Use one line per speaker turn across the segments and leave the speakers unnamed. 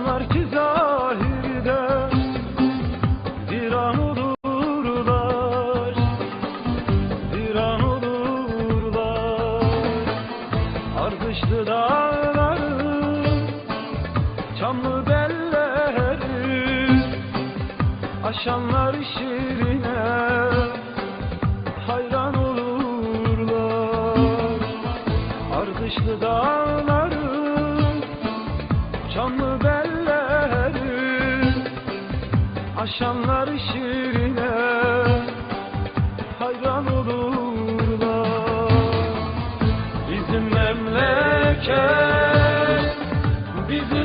anlar ki zahirde Bir an olurlar Bir an olurlar. Ardışlı dağlar Çamlı beller Aşanlar şirine Hayran olurlar. Ardışlı dağlar Aşanlar şirine Hayran olurlar. Bizim memleket Bizim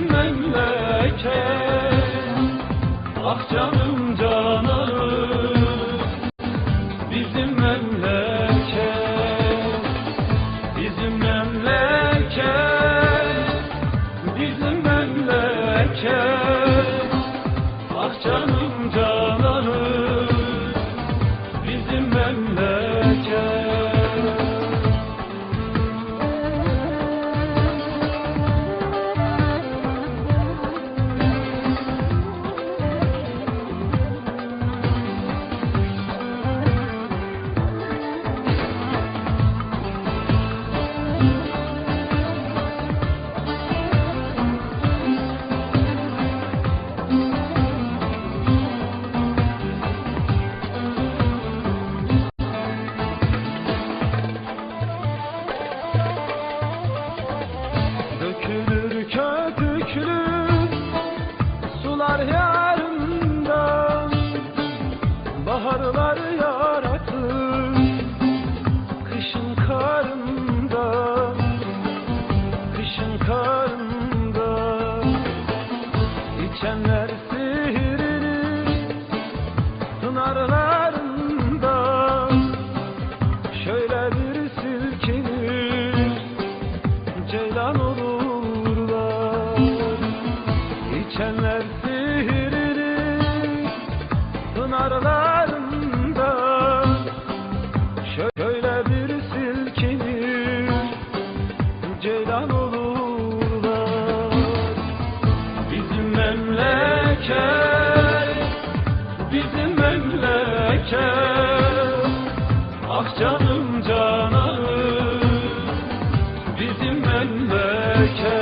sular yarından Baharlar yaratır kışın karından Kışın karından İçenler sihirli memleket Ah canım canım bizim memleket